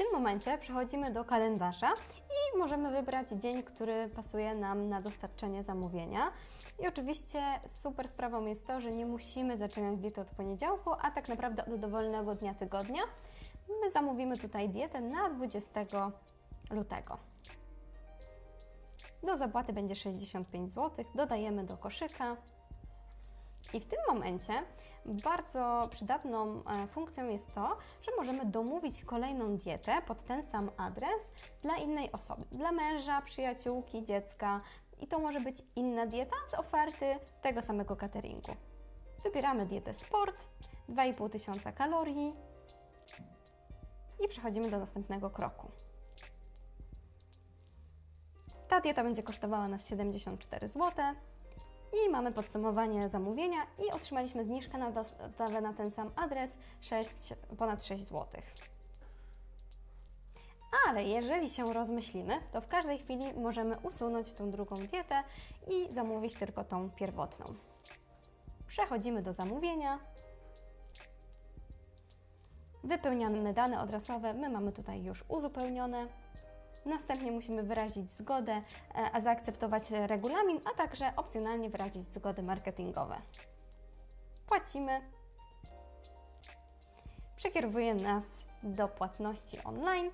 tym momencie przechodzimy do kalendarza i możemy wybrać dzień, który pasuje nam na dostarczenie zamówienia. I oczywiście super sprawą jest to, że nie musimy zaczynać diety od poniedziałku, a tak naprawdę od dowolnego dnia tygodnia. My zamówimy tutaj dietę na 20 lutego. Do zapłaty będzie 65 zł, dodajemy do koszyka. I w tym momencie bardzo przydatną e, funkcją jest to, że możemy domówić kolejną dietę pod ten sam adres dla innej osoby, dla męża, przyjaciółki, dziecka. I to może być inna dieta z oferty tego samego cateringu. Wybieramy dietę sport, 2,5 tysiąca kalorii i przechodzimy do następnego kroku. Ta dieta będzie kosztowała nas 74 zł. I mamy podsumowanie zamówienia i otrzymaliśmy zniżkę na dostawę na ten sam adres 6, ponad 6 zł. Ale jeżeli się rozmyślimy, to w każdej chwili możemy usunąć tą drugą dietę i zamówić tylko tą pierwotną. Przechodzimy do zamówienia. Wypełniamy dane adresowe, my mamy tutaj już uzupełnione. Następnie musimy wyrazić zgodę, e, a zaakceptować regulamin, a także opcjonalnie wyrazić zgody marketingowe. Płacimy. Przekierowuje nas do płatności online